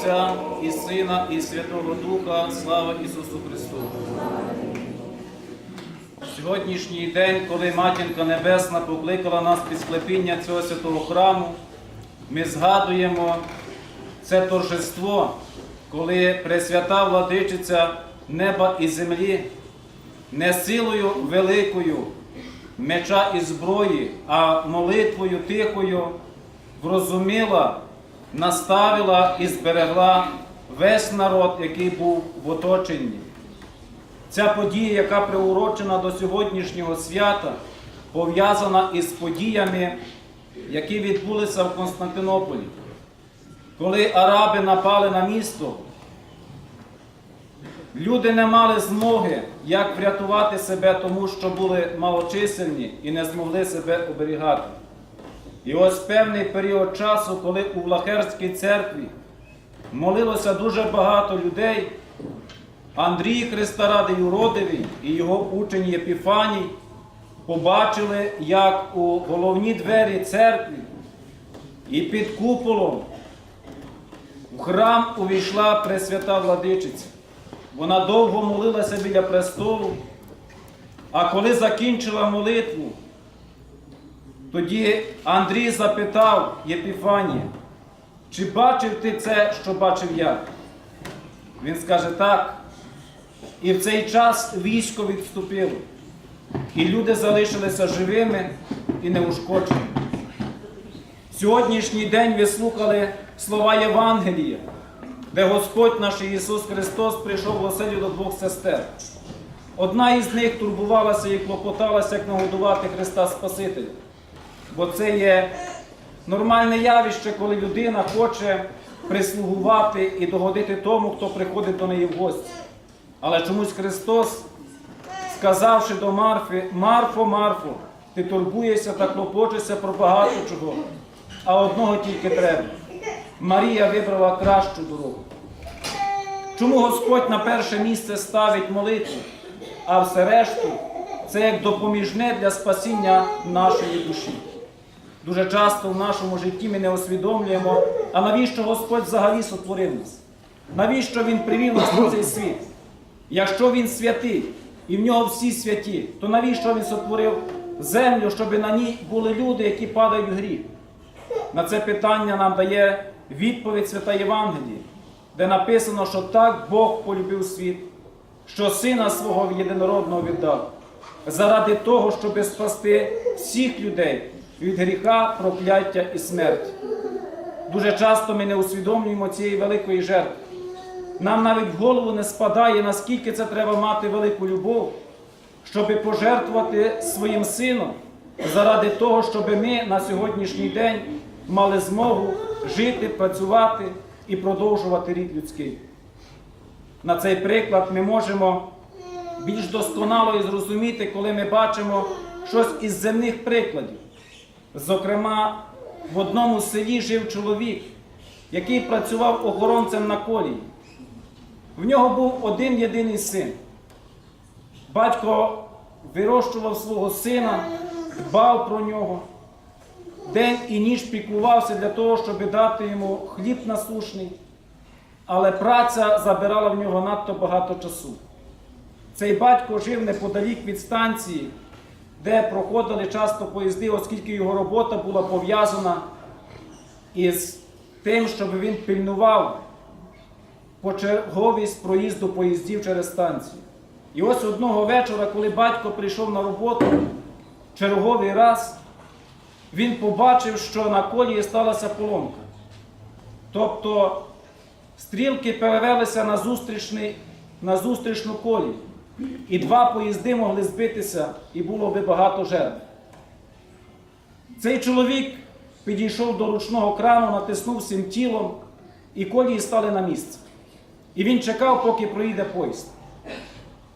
Отця і Сина, і Святого Духа, слава Ісусу Христу. Сьогоднішній день, коли Матінка Небесна покликала нас під склепіння цього святого храму, ми згадуємо це торжество, коли Пресвята владичиця неба і землі не силою великою меча і зброї, а молитвою тихою врозуміла, наставила і зберегла весь народ, який був в оточенні. Ця подія, яка приурочена до сьогоднішнього свята, пов'язана із подіями, які відбулися в Константинополі. Коли араби напали на місто, люди не мали змоги, як врятувати себе, тому що були малочисельні і не змогли себе оберігати. І ось певний період часу, коли у Влахерській церкві молилося дуже багато людей, Андрій Христа Юродивий і його учень Єпіфаній побачили, як у головні двері церкви і під куполом в храм увійшла Пресвята Владичиця. Вона довго молилася біля престолу, а коли закінчила молитву, тоді Андрій запитав Єпіфанія, чи бачив ти це, що бачив я? Він скаже так. І в цей час військо відступило, і люди залишилися живими і неушкодженими. Сьогоднішній день ви слухали слова Євангелія, де Господь наш Ісус Христос прийшов в оселю до двох сестер. Одна із них турбувалася і клопоталася, як нагодувати Христа Спасителя. Бо це є нормальне явище, коли людина хоче прислугувати і догодити тому, хто приходить до неї в гості. Але чомусь Христос, сказавши до Марфи, Марфо, Марфо, ти турбуєшся та клопочешся про багато чого, а одного тільки треба. Марія вибрала кращу дорогу. Чому Господь на перше місце ставить молитву, а все решту це як допоміжне для спасіння нашої душі? Дуже часто в нашому житті ми не усвідомлюємо, а навіщо Господь взагалі сотворив нас? Навіщо Він привів нас на цей світ? Якщо Він святий і в нього всі святі, то навіщо Він сотворив землю, щоб на ній були люди, які падають в гріх? На це питання нам дає відповідь Свята Євангелії, де написано, що так Бог полюбив світ, що Сина свого єдинородного віддав, заради того, щоб спасти всіх людей від гріха, прокляття і смерті. Дуже часто ми не усвідомлюємо цієї великої жертви. Нам навіть в голову не спадає, наскільки це треба мати велику любов, щоб пожертвувати своїм сином заради того, щоб ми на сьогоднішній день мали змогу жити, працювати і продовжувати рід людський. На цей приклад ми можемо більш досконало і зрозуміти, коли ми бачимо щось із земних прикладів. Зокрема, в одному селі жив чоловік, який працював охоронцем на колії. В нього був один єдиний син. Батько вирощував свого сина, дбав про нього, день і ніч піклувався для того, щоб дати йому хліб насушний, але праця забирала в нього надто багато часу. Цей батько жив неподалік від станції, де проходили часто поїзди, оскільки його робота була пов'язана із тим, щоб він пильнував почерговість проїзду поїздів через станцію. І ось одного вечора, коли батько прийшов на роботу, черговий раз, він побачив, що на колії сталася поломка. Тобто стрілки перевелися на, на зустрічну колію. І два поїзди могли збитися, і було би багато жертв. Цей чоловік підійшов до ручного крану, натиснув всім тілом, і колії стали на місце. І він чекав, поки проїде поїзд.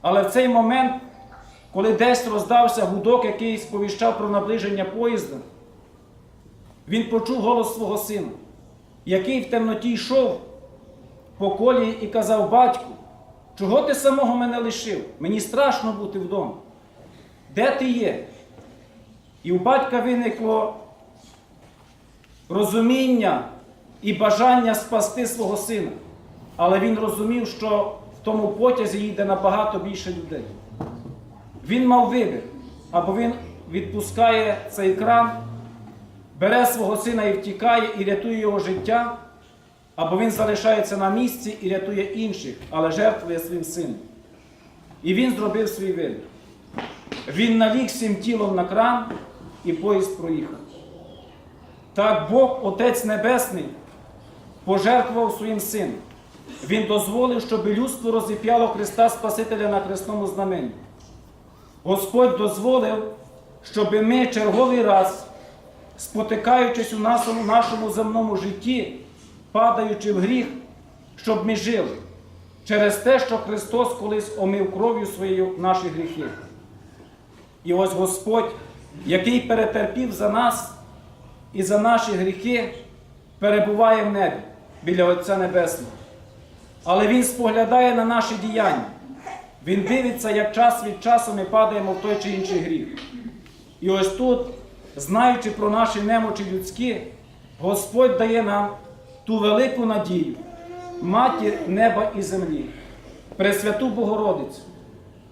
Але в цей момент, коли десь роздався гудок, який сповіщав про наближення поїзда, він почув голос свого сина, який в темноті йшов по колії і казав: Батьку, чого ти самого мене лишив? Мені страшно бути вдома. Де ти є? І у батька виникло розуміння і бажання спасти свого сина. Але він розумів, що в тому потязі їде набагато більше людей. Він мав вибір, або він відпускає цей кран, бере свого сина і втікає, і рятує його життя, або він залишається на місці і рятує інших, але жертвує своїм сином. І він зробив свій вибір. Він наліг всім тілом на кран, і поїзд проїхав. Так Бог, Отець Небесний, пожертвував своїм сином. Він дозволив, щоб людство розіп'яло Христа Спасителя на хресному знаменні. Господь дозволив, щоб ми черговий раз, спотикаючись у нашому, нашому земному житті, падаючи в гріх, щоб ми жили через те, що Христос колись омив кров'ю своєю наші гріхи. І ось Господь, який перетерпів за нас і за наші гріхи, перебуває в небі біля Отця Небесного. Але Він споглядає на наші діяння. Він дивиться, як час від часу ми падаємо в той чи інший гріх. І ось тут, знаючи про наші немочі людські, Господь дає нам ту велику надію, матір неба і землі, Пресвяту Богородицю,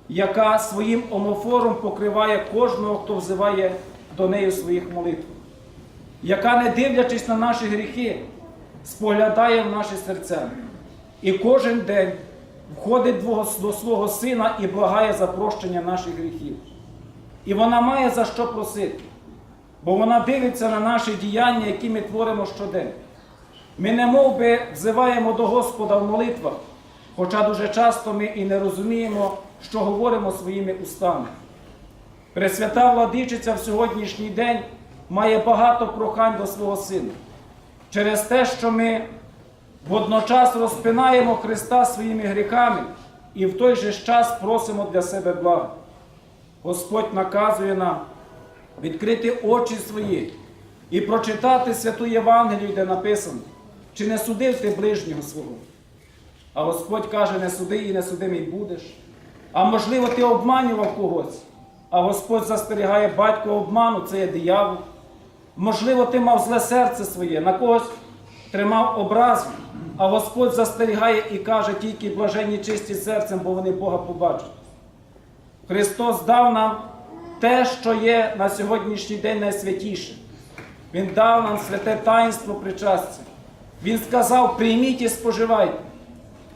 яка своїм омофором покриває кожного, хто взиває до неї своїх молитвах, яка, не дивлячись на наші гріхи, споглядає в наші серця. І кожен день входить до свого сина і благає за прощення наших гріхів. І вона має за що просити, бо вона дивиться на наші діяння, які ми творимо щодень. Ми не мов би взиваємо до Господа в молитвах, хоча дуже часто ми і не розуміємо, що говоримо своїми устами. Пресвята владичиця в сьогоднішній день має багато прохань до свого сина через те, що ми водночас розпинаємо Христа своїми гріхами і в той же час просимо для себе блага. Господь наказує нам відкрити очі свої і прочитати святу Євангелію, де написано, чи не судив ти ближнього свого. А Господь каже, не суди і не судимий будеш. А можливо, ти обманював когось, а Господь застерігає батько обману, це є диявол. Можливо, ти мав зле серце своє, на когось тримав образу, а Господь застерігає і каже, тільки блаженні чисті серцем, бо вони Бога побачать. Христос дав нам те, що є на сьогоднішній день найсвятіше. Він дав нам святе таїнство причастя. Він сказав: прийміть і споживайте,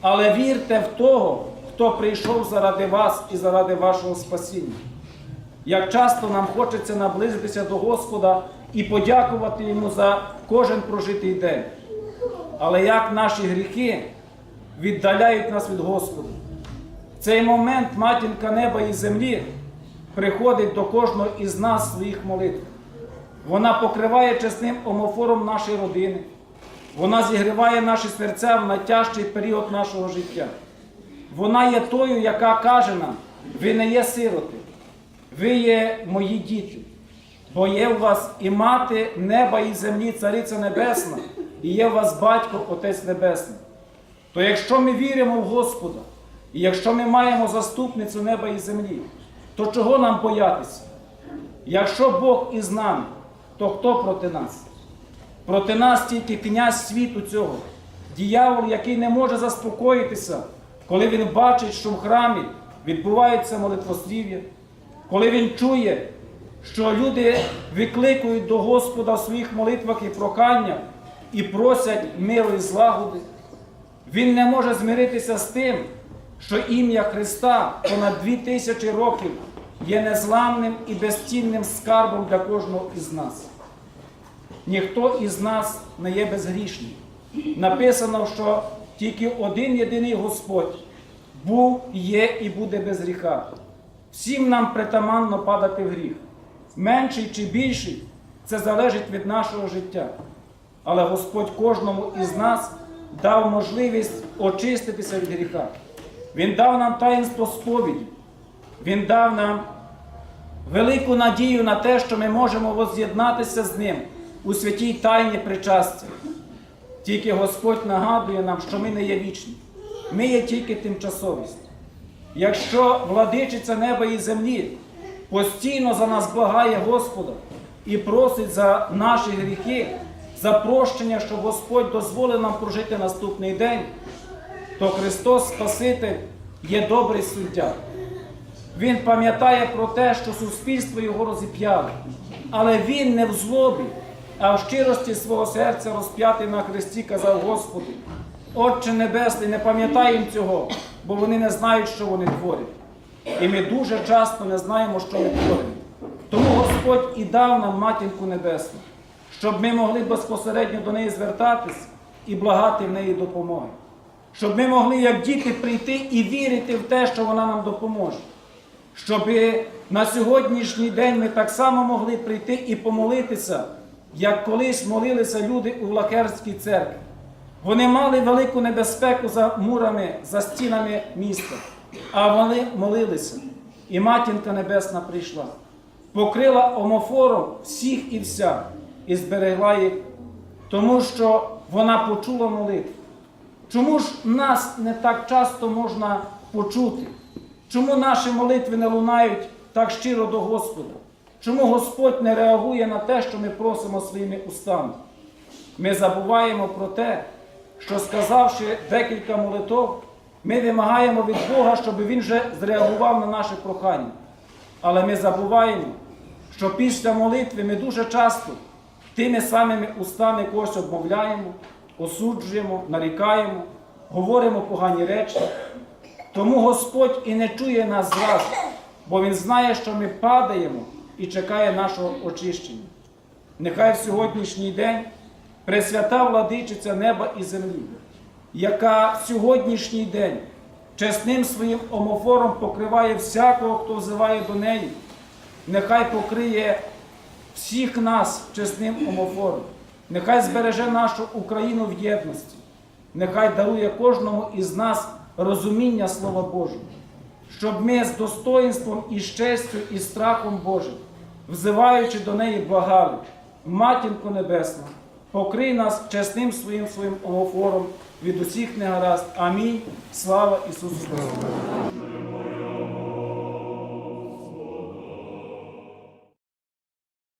але вірте в того, хто прийшов заради вас і заради вашого спасіння. Як часто нам хочеться наблизитися до Господа і подякувати Йому за кожен прожитий день. Але як наші гріхи віддаляють нас від Господа. В цей момент матінка неба і землі приходить до кожного із нас своїх молитв. Вона покриває чесним омофором нашої родини. Вона зігріває наші серця в найтяжчий період нашого життя. Вона є тою, яка каже нам: ви не є сироти, ви є мої діти, бо є у вас і мати неба і землі, Цариця Небесна, і є у вас батько, Отець Небесний. То якщо ми віримо в Господа, і якщо ми маємо заступницю неба і землі, то чого нам боятися? Якщо Бог із нами, то хто проти нас? Проти нас тільки князь світу цього, діявол, який не може заспокоїтися, коли він бачить, що в храмі відбувається молитвослів'я, коли він чує, що люди викликують до Господа в своїх молитвах і проханнях і просять миру і злагоди. Він не може змиритися з тим, що ім'я Христа понад дві тисячі років є незламним і безцінним скарбом для кожного із нас. Ніхто із нас не є безгрішним. Написано, що тільки один єдиний Господь був, є і буде без гріха. Всім нам притаманно падати в гріх. Менший чи більший це залежить від нашого життя. Але Господь кожному із нас дав можливість очиститися від гріха. Він дав нам таїнство сповіді. Він дав нам велику надію на те, що ми можемо воз'єднатися з ним у святій тайні причастя. Тільки Господь нагадує нам, що ми не є вічні, ми є тільки тимчасовість. Якщо владичиця неба і землі постійно за нас благає Господа і просить за наші гріхи, за прощення, щоб Господь дозволив нам прожити наступний день, то Христос Спаситель є добрий суддя. Він пам'ятає про те, що суспільство його розіп'яло, але він не в злобі, а в щирості свого серця розп'ятий на хресті казав Господу, Отче Небесний, не пам'ятаємо цього, бо вони не знають, що вони творять. І ми дуже часто не знаємо, що ми творимо. Тому Господь і дав нам матінку небесну, щоб ми могли безпосередньо до неї звертатись і благати в неї допомоги. Щоб ми могли, як діти, прийти і вірити в те, що вона нам допоможе. Щоб на сьогоднішній день ми так само могли прийти і помолитися, як колись молилися люди у Лакерській церкві. Вони мали велику небезпеку за мурами, за стінами міста, а вони молилися. І матінка Небесна прийшла, покрила омофором всіх і вся, і зберегла їх, тому що вона почула молитву. Чому ж нас не так часто можна почути? Чому наші молитви не лунають так щиро до Господа? Чому Господь не реагує на те, що ми просимо своїми устами? Ми забуваємо про те, що сказавши декілька молитв, ми вимагаємо від Бога, щоб Він вже зреагував на наше прохання. Але ми забуваємо, що після молитви ми дуже часто тими самими устами когось обмовляємо, осуджуємо, нарікаємо, говоримо погані речі. Тому Господь і не чує нас зразу, бо Він знає, що ми падаємо і чекає нашого очищення. Нехай в сьогоднішній день Пресвята владичиця неба і землі, яка в сьогоднішній день чесним своїм омофором покриває всякого, хто взиває до неї, нехай покриє всіх нас чесним омофором, нехай збереже нашу Україну в єдності, нехай дарує кожному із нас розуміння Слова Божого, щоб ми з достоїнством і з честю і страхом Божим, взиваючи до неї, благали, Матінко Небесна, покрий нас чесним своїм своїм омофором від усіх негаразд. Амінь. Слава Ісусу Христу!